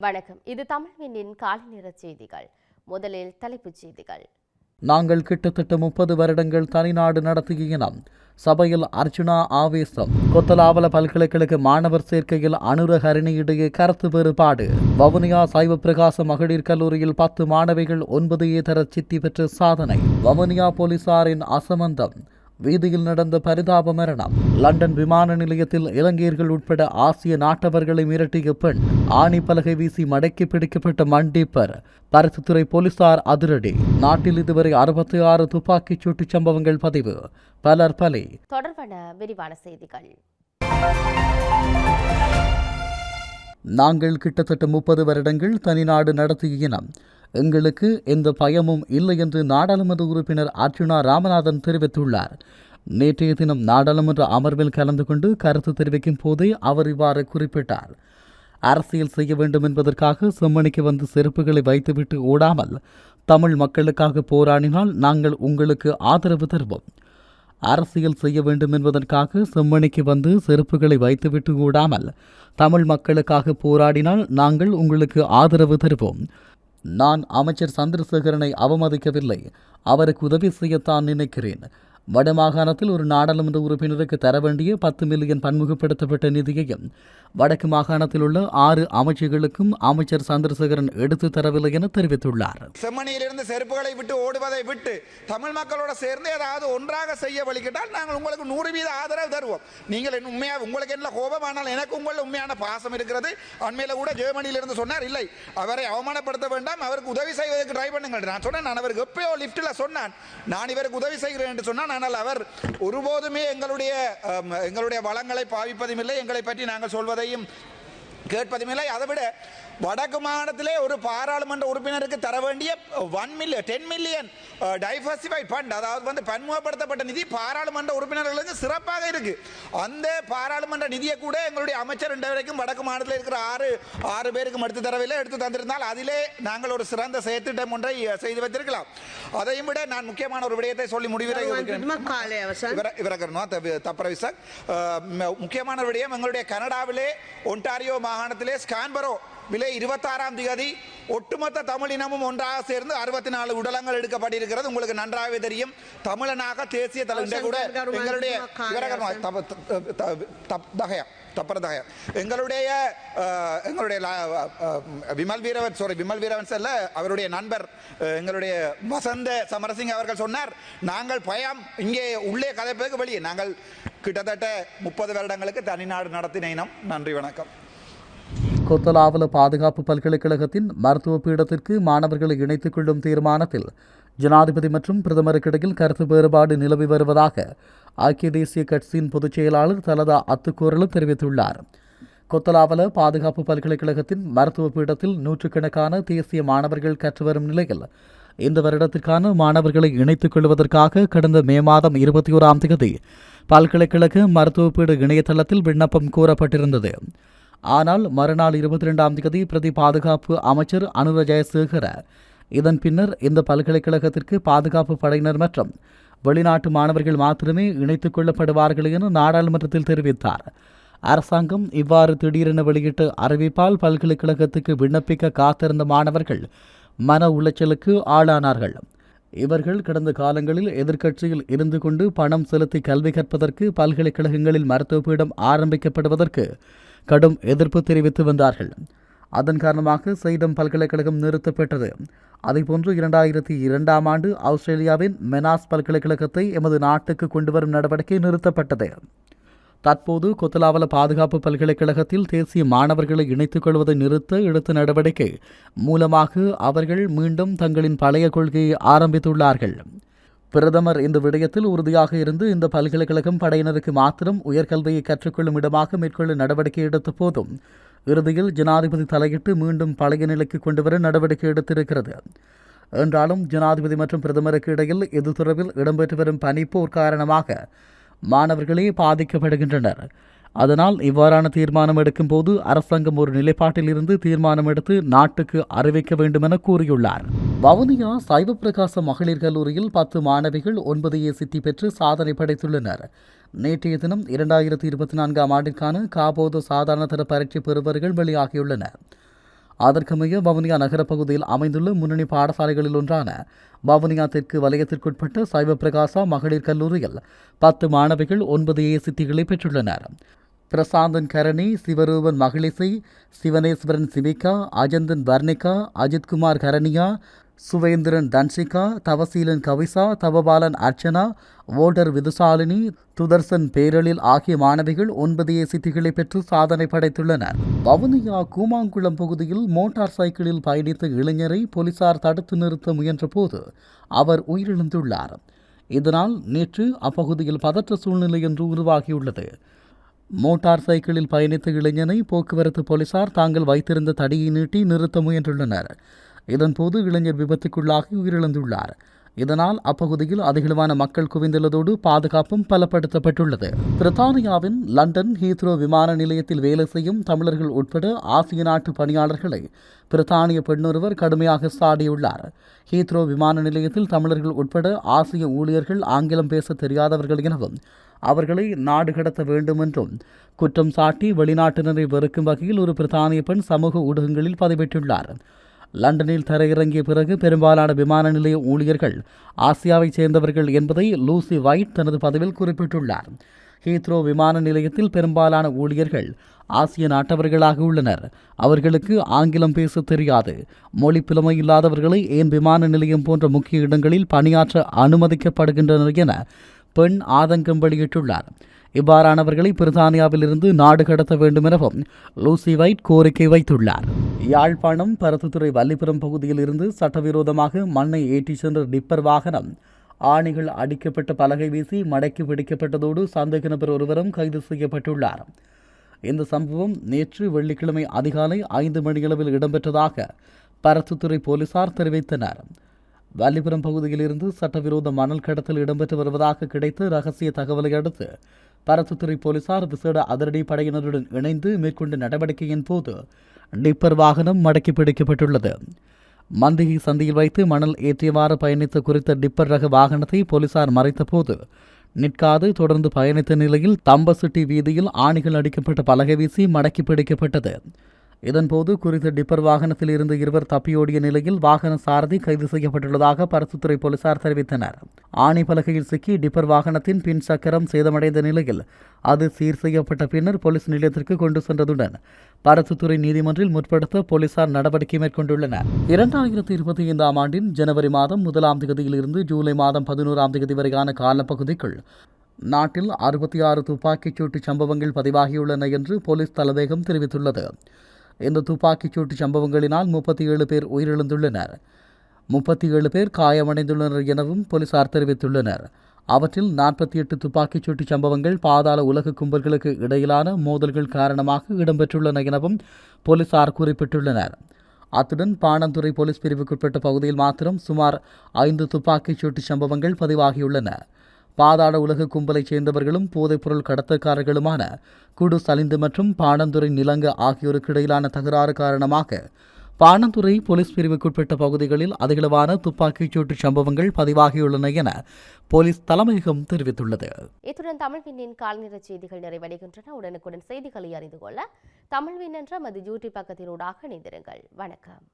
வணக்கம். இது தமிழ்வினின் காலை நேர செய்திகள். முதலில் தலைப்புச் செய்திகள். நாங்கள் கிட்டத்தட்ட முப்பது வருடங்கள் தனிநாடு நடத்துகின்றோம் சபையில் அர்ஜுனா ஆவேசம் கொத்தலாவல பல்கலைக்கழக மாணவர் சேர்க்கையில் அனுரஹரணி இடையே கருத்து வேறுபாடு வவுனியா சைவ பிரகாச மகளிர் கல்லூரியில் பத்து மாணவிகள் ஒன்பது ஏதர சித்தி பெற்ற சாதனை வவுனியா போலீசாரின் அசமந்தம் வீதியில் நடந்த பரிதாப மரணம். லண்டன் விமான நிலையத்தில் இலங்கையர்கள் உட்பட ஆசிய நாட்டவர்களை மிரட்டிய பெண் ஆணி பலகை வீசி மடக்கி பிடிக்கப்பட்ட மண்டீப்பர் பருத்தித்துறை போலீசார் அதிரடி. நாட்டில் இதுவரை அறுபத்தி ஆறு துப்பாக்கிச் சூட்டுச் சம்பவங்கள் பதிவு. பலர் பலி. தொடர்பான விரிவான செய்திகள். நாங்கள் கிட்டத்தட்ட முப்பது வருடங்கள் தனிநாடு நடத்திய இனம். எங்களுக்கு எந்த பயமும் இல்லை என்று நாடாளுமன்ற உறுப்பினர் அர்ஜுனா ராமநாதன் தெரிவித்துள்ளார். நேற்றைய தினம் நாடாளுமன்ற அமர்வில் கலந்து கொண்டு கருத்து தெரிவிக்கும் போதே அவர் இவ்வாறு குறிப்பிட்டார். அரசியல் செய்ய வேண்டும் என்பதற்காக செம்மணிக்கு வந்து செருப்புகளை வைத்துவிட்டு ஓடாமல் தமிழ் மக்களுக்காக போராடினால் நாங்கள் உங்களுக்கு ஆதரவு தருவோம். அரசியல் செய்ய வேண்டும் என்பதற்காக செம்மணிக்கு வந்து செருப்புகளை வைத்துவிட்டு ஓடாமல் தமிழ் மக்களுக்காக போராடினால் நாங்கள் உங்களுக்கு ஆதரவு தருவோம். நான் அமைச்சர் சந்திரசேகரனை அவமதிக்கவில்லை. அவருக்கு உதவி செய்யத்தான் நினைக்கிறேன். வடமாகாணத்தில் ஒரு நாடாளுமன்ற உறுப்பினருக்கு தர வேண்டிய பத்து மில்லியன் பன்முகப்படுத்தப்பட்ட நிதியையும் வடக்கு மாகாணத்தில் உள்ள ஆறு அமைச்சுகளுக்கும் அமைச்சர் சந்திரசேகரன் எடுத்து தரவில்லை என தெரிவித்துள்ளார். செம்மணியிலிருந்து செருப்புகளை விட்டு ஓடுவதை விட்டு தமிழ் மக்களோட சேர்ந்து ஏதாவது ஒன்றாக செய்ய வழிகிட்டால் நாங்கள் உங்களுக்கு நூறு வீத ஆதரவு தருவோம். நீங்கள் உண்மையாக உங்களுக்கு என்ன கோபம் ஆனால் எனக்கு உங்களில் உண்மையான பாசம் இருக்கிறது. அண்மையில் கூட ஜெர்மனியிலிருந்து சொன்னார் இல்லை அவரை அவமானப்படுத்த வேண்டாம் அவருக்கு உதவி செய்வதற்கு ட்ரை பண்ணுங்கள். நான் சொன்னேன் நான் அவருக்கு எப்பயோ லிஃப்ட்டில் சொன்னான். நான் இவருக்கு உதவி செய்கிறேன் என்று சொன்னால் ஆனால் அவர் ஒருபோதுமே எங்களுடைய எங்களுடைய வளங்களை பாவிப்பதும் இல்லை. எங்களை பற்றி நாங்கள் சொல்வதையும் கேட்பதுமில்லை. அதை விட வடக்கு மாகாணத்திலே ஒரு பாராளுமன்ற உறுப்பினருக்கு தர வேண்டிய one million ten million diversify fund அதாவது வந்து பன்முகப்படுத்தப்பட்ட நிதி பாராளுமன்ற உறுப்பினர்களுக்கு சிறப்பாக இருக்கு. அந்த பாராளுமன்ற நிதியை கூட எங்களுடைய அமைச்சர் இன்று வரைக்கும் வடக்கு மாநிலத்தில் இருக்கிற ஆறு ஆறு பேருக்கும் எடுத்து தரவில்லை எடுத்து தந்திருந்தால் அதிலே நாங்கள் ஒரு சிறந்த செயற்திட்டம் ஒன்றை uh, செய்து வைத்திருக்கலாம். அதையும் விட நான் முக்கியமான ஒரு விடயத்தை சொல்லி முடிவுரை தப்பரவிசக் முக்கியமான விடயம் எங்களுடைய கனடாவிலே ஒன்டாரியோ மாகாணத்திலே ஸ்கான்பரோ விலை இருபத்தாறாம் திகதி ஒட்டுமொத்த தமிழினமும் ஒன்றாக சேர்ந்து அறுபத்தி நாலு உடலங்கள் எடுக்கப்பட்டிருக்கிறது. உங்களுக்கு நன்றாகவே தெரியும். தமிழனாக தேசிய தலைவர் கூட எங்களுடைய தகயா தப்பர தகயா. எங்களுடைய எங்களுடைய விமல் வீரவன் சாரி விமல் வீரவன் செல்ல அவருடைய நண்பர் எங்களுடைய வசந்த சமரசிங் அவர்கள் சொன்னார் நாங்கள் பயம் இங்கே உள்ளே கதைப்பதற்கு வெளியே. நாங்கள் கிட்டத்தட்ட முப்பது வருடங்களுக்கு தனிநாடு நடத்தின இனம். நன்றி வணக்கம். கொத்தலாவல பாதுகாப்பு பல்கலைக்கழகத்தின் மருத்துவ பீடத்திற்கு மாணவர்களை இணைத்துக் கொள்ளும் தீர்மானத்தில் ஜனாதிபதி மற்றும் பிரதமருக்கிடையில் கருத்து வேறுபாடு நிலவி வருவதாக ஐக்கிய தேசிய கட்சியின் பொதுச் செயலாளர் தலதா அத்துக்கூறலும் தெரிவித்துள்ளார். கொத்தலாவல பாதுகாப்பு பல்கலைக்கழகத்தின் மருத்துவ பீடத்தில் நூற்றுக்கணக்கான தேசிய மாணவர்கள் கற்று வரும் நிலையில் இந்த வருடத்திற்கான மாணவர்களை இணைத்துக் கொள்வதற்காக கடந்த மே மாதம் இருபத்தி ஓராம் தேதி பல்கலைக்கழக மருத்துவ பீட இணையதளத்தில் விண்ணப்பம் கூறப்பட்டிருந்தது ஆனால் மறுநாள் இருபத்தி ரெண்டாம் தேதி பிரதி பாதுகாப்பு அமைச்சர் அனுர ஜெயசேகர. இதன் பின்னர் இந்த பல்கலைக்கழகத்திற்கு பாதுகாப்பு படையினர் மற்றும் வெளிநாட்டு மாணவர்கள் மாத்திரமே இணைத்துக் கொள்ளப்படுவார்கள் என நாடாளுமன்றத்தில் தெரிவித்தார். அரசாங்கம் இவ்வாறு திடீரென வெளியிட்ட அறிவிப்பால் பல்கலைக்கழகத்துக்கு விண்ணப்பிக்க காத்திருந்த மாணவர்கள் மன உளைச்சலுக்கு ஆளானார்கள். இவர்கள் கடந்த காலங்களில் எதிர்க்கட்சியில் இருந்து கொண்டு பணம் செலுத்தி கல்வி கற்பதற்கு பல்கலைக்கழகங்களில் மருத்துவ பீடம் ஆரம்பிக்கப்படுவதற்கு கடும் எதிர்ப்பு தெரிவித்து வந்தார்கள். அதன் காரணமாக செய்டம் பல்கலைக்கழகம் நிறுத்தப்பட்டது அதேபோன்று இரண்டாயிரத்தி இரண்டாம் ஆண்டு ஆஸ்திரேலியாவின் மெனாஸ் பல்கலைக்கழகத்தை எமது நாட்டுக்கு கொண்டுவரும் நடவடிக்கை நிறுத்தப்பட்டது. தற்போது கொத்தலாவல பாதுகாப்பு பல்கலைக்கழகத்தில் தேசிய மாணவர்களை இணைத்துக் கொள்வதை நிறுத்த எடுத்த நடவடிக்கை மூலமாக அவர்கள் மீண்டும் தங்களின் பழைய கொள்கையை ஆரம்பித்துள்ளார்கள். பிரதமர் இந்த விடயத்தில் உறுதியாக இருந்து இந்த பல்கலைக்கழகம் படையினருக்கு மாத்திரம் உயர்கல்வியை கற்றுக்கொள்ளும் இடமாக மேற்கொள்ள நடவடிக்கை எடுத்த போதும் இறுதியில் ஜனாதிபதி தலையிட்டு மீண்டும் பழைய நிலைக்கு கொண்டுவர நடவடிக்கை எடுத்திருக்கிறது. என்றாலும் ஜனாதிபதி மற்றும் பிரதமருக்கு இடையில் இது தொடர்பில் இடம்பெற்று வரும் பனிப்போர் காரணமாக மாணவர்களே பாதிக்கப்படுகின்றனர். அதனால் இவ்வாறான தீர்மானம் எடுக்கும்போது அரசாங்கம் ஒரு நிலைப்பாட்டில் இருந்து தீர்மானம் எடுத்து நாட்டுக்கு அறிவிக்க வேண்டும் என கூறியுள்ளார். வவுனியா சைவ பிரகாச மகளிர் கல்லூரியில் பத்து மாணவிகள் ஒன்பது ஏ சித்தி பெற்று சாதனை படைத்துள்ளனர். நேற்றைய தினம் இரண்டாயிரத்தி இருபத்தி நான்காம் ஆண்டிற்கான காபோது சாதாரண தர பரீட்சை பெறுபவர்கள் வெளியாகியுள்ளனர். அதற்கமைய வவுனியா நகரப் பகுதியில் அமைந்துள்ள முன்னணி பாடசாலைகளில் ஒன்றான வவுனியா தெற்கு வலயத்திற்குட்பட்ட சைவ பிரகாசா மகளிர் கல்லூரியில் பத்து மாணவிகள் ஒன்பது ஏ சித்திகளை பெற்றுள்ளனர். பிரசாந்தன் கரணி சிவரூபன் மகளிசை சிவனேஸ்வரன் சிவிகா அஜந்தன் வர்ணிகா அஜித்குமார் கரணியா சுவேந்திரன் தன்சிகா தவசீலன் கவிசா தவபாலன் அர்ச்சனா ஓடர் விதுசாலினி துதர்சன் பேரலில் ஆகிய மாணவிகள் ஒன்பது ஏ சித்திகளை பெற்று சாதனை படைத்துள்ளனர் வவுனியா கூமாங்குளம் பகுதியில் மோட்டார் சைக்கிளில் பயணித்த இளைஞரை போலீசார் தடுத்து நிறுத்த முயன்றபோது அவர் உயிரிழந்துள்ளார். இதனால் நேற்று அப்பகுதியில் பதற்ற சூழ்நிலை என்று உருவாகியுள்ளது. மோட்டார் சைக்கிளில் பயணித்த இளைஞனை போக்குவரத்து போலீசார் தாங்கள் வைத்திருந்த தடியை நீட்டி நிறுத்த முயன்றுள்ளனர். இதன்போது இளைஞர் விபத்துக்குள்ளாகி உயிரிழந்துள்ளார். இதனால் அப்பகுதியில் அதிகளவான மக்கள் குவிந்துள்ளதோடு பாதுகாப்பும் பலப்படுத்தப்பட்டுள்ளது. பிரித்தானியாவின் லண்டன் ஹீத்ரோ விமான நிலையத்தில் வேலை செய்யும் தமிழர்கள் உட்பட ஆசிய நாட்டு பணியாளர்களை பிரித்தானிய பெண்ணொருவர் கடுமையாக சாடியுள்ளார். ஹீத்ரோ விமான நிலையத்தில் தமிழர்கள் உட்பட ஆசிய ஊழியர்கள் ஆங்கிலம் பேச தெரியாதவர்கள் எனவும் அவர்களை நாடு கடத்த வேண்டும் என்றும் குற்றம் சாட்டி வெளிநாட்டினரை வெறுக்கும் வகையில் ஒரு பிரித்தானிய பெண் சமூக ஊடகங்களில் பதிவிட்டுள்ளார். லண்டனில் தரையிறங்கிய பிறகு பெரும்பாலான விமான நிலைய ஊழியர்கள் ஆசியாவைச் சேர்ந்தவர்கள் என்பதை லூசி வைட் தனது பதிவில் குறிப்பிட்டுள்ளார். ஹீத்ரோ விமான நிலையத்தில் பெரும்பாலான ஊழியர்கள் ஆசிய நாட்டவர்களாக உள்ளனர். அவர்களுக்கு ஆங்கிலம் பேச தெரியாது. மொழி புலமை இல்லாதவர்களை ஏன் விமான நிலையம் போன்ற முக்கிய இடங்களில் பணியாற்ற அனுமதிக்கப்படுகின்றனர் என பெண் ஆதங்கம் வெளியிட்டுள்ளார். இவ்வாறானவர்களை பிரித்தானியாவிலிருந்து நாடு கடத்த வேண்டும் எனவும் லூசி வைட் கோரிக்கை வைத்துள்ளார். யாழ்ப்பாணம் பருத்தித்துறை வல்லிபுரம் பகுதியில் இருந்து சட்டவிரோதமாக மண்ணை ஏற்றிச் சென்ற டிப்பர் வாகனம் ஆணிகள் அடிக்கப்பட்ட பலகை வீசி மடக்கி பிடிக்கப்பட்டதோடு சந்தேக நபர் ஒருவரும் கைது செய்யப்பட்டுள்ளார். இந்த சம்பவம் நேற்று வெள்ளிக்கிழமை அதிகாலை ஐந்து மணியளவில் இடம்பெற்றதாக பரத்துத்துறை போலீசார் தெரிவித்தனர். வல்லிபுரம் பகுதியிலிருந்து சட்டவிரோத மணல் கடத்தல் இடம்பெற்று வருவதாக கிடைத்த ரகசிய தகவலை அடுத்து பரசுத்துறை போலீசார் விசேட அதிரடி படையினருடன் இணைந்து மேற்கொண்ட நடவடிக்கையின் போது டிப்பர் வாகனம் மடக்கி பிடிக்கப்பட்டுள்ளது. மந்திகை சந்தியில் வைத்து மணல் ஏற்றியவாறு பயணித்த குறித்த டிப்பர் ரக வாகனத்தை போலீசார் மறைத்தபோது நிற்காது தொடர்ந்து பயணித்த நிலையில் தம்பசிட்டி வீதியில் ஆணிகள் அடிக்கப்பட்ட பலகை வீசி மடக்கி பிடிக்கப்பட்டது. இதன்போது குறித்த டிப்பர் வாகனத்தில் இருந்து இருவர் தப்பியோடிய நிலையில் வாகன சாரதி கைது செய்யப்பட்டுள்ளதாக பரசுத்துறை போலீசார் தெரிவித்தனர். ஆணி பலகையில் சிக்கி டிப்பர் வாகனத்தின் பின் சக்கரம் சேதமடைந்த நிலையில் அது சீர் செய்யப்பட்ட பின்னர் போலீஸ் நிலையத்திற்கு கொண்டு சென்றதுடன் பரசுத்துறை நீதிமன்றில் முற்படுத்த போலீசார் நடவடிக்கை மேற்கொண்டுள்ளனர். இரண்டாயிரத்தி இருபத்தி ஐந்தாம் ஆண்டின் ஜனவரி மாதம் முதலாம் தேதியிலிருந்து ஜூலை மாதம் பதினோராம் தேதி வரையான காலப்பகுதிக்குள் நாட்டில் அறுபத்தி ஆறு துப்பாக்கிச்சூட்டு சம்பவங்கள் பதிவாகியுள்ளன என்று போலீஸ் தலைமையகம் தெரிவித்துள்ளது. இந்த துப்பாக்கிச்சூட்டு சம்பவங்களினால் முப்பத்தி ஏழு பேர் உயிரிழந்துள்ளனர். முப்பத்தி ஏழு பேர் காயமடைந்துள்ளனர் எனவும் போலீசார் தெரிவித்துள்ளனர். அவற்றில் நாற்பத்தி எட்டு துப்பாக்கிச்சூட்டு சம்பவங்கள் பாதாள உலக கும்பல்களுக்கு இடையிலான மோதல்கள் காரணமாக இடம்பெற்றுள்ளன எனவும் போலீசார் குறிப்பிட்டுள்ளனர். அத்துடன் பாணந்துறை போலீஸ் பிரிவுக்குட்பட்ட பகுதியில் மாத்திரம் சுமார் ஐந்து துப்பாக்கிச்சூட்டு சம்பவங்கள் பதிவாகியுள்ளன. பாதாள உலக கும்பலைச் சேர்ந்தவர்களும் போதைப்பொருள் கடத்தக்காரர்களுமான குடு சலிந்து மற்றும் பாணந்துறை நிலங்க ஆகியோருக்கு இடையிலான தகராறு காரணமாக பாணந்துறை போலீஸ் பிரிவுக்குட்பட்ட பகுதிகளில் அதிகளவான துப்பாக்கிச்சூட்டு சம்பவங்கள் பதிவாகியுள்ளன என போலீஸ் தலைமையகம் தெரிவித்துள்ளது. இத்துடன் தமிழ்வினின் கால்நிற செய்திகள் நிறைவடைகின்றன. உடனுக்குடன் செய்திகளை அறிந்து கொள்ள தமிழ்வின் என்ற மது யூடியூப் பக்கத்தினூடாக இணைந்திருங்கள். வணக்கம்.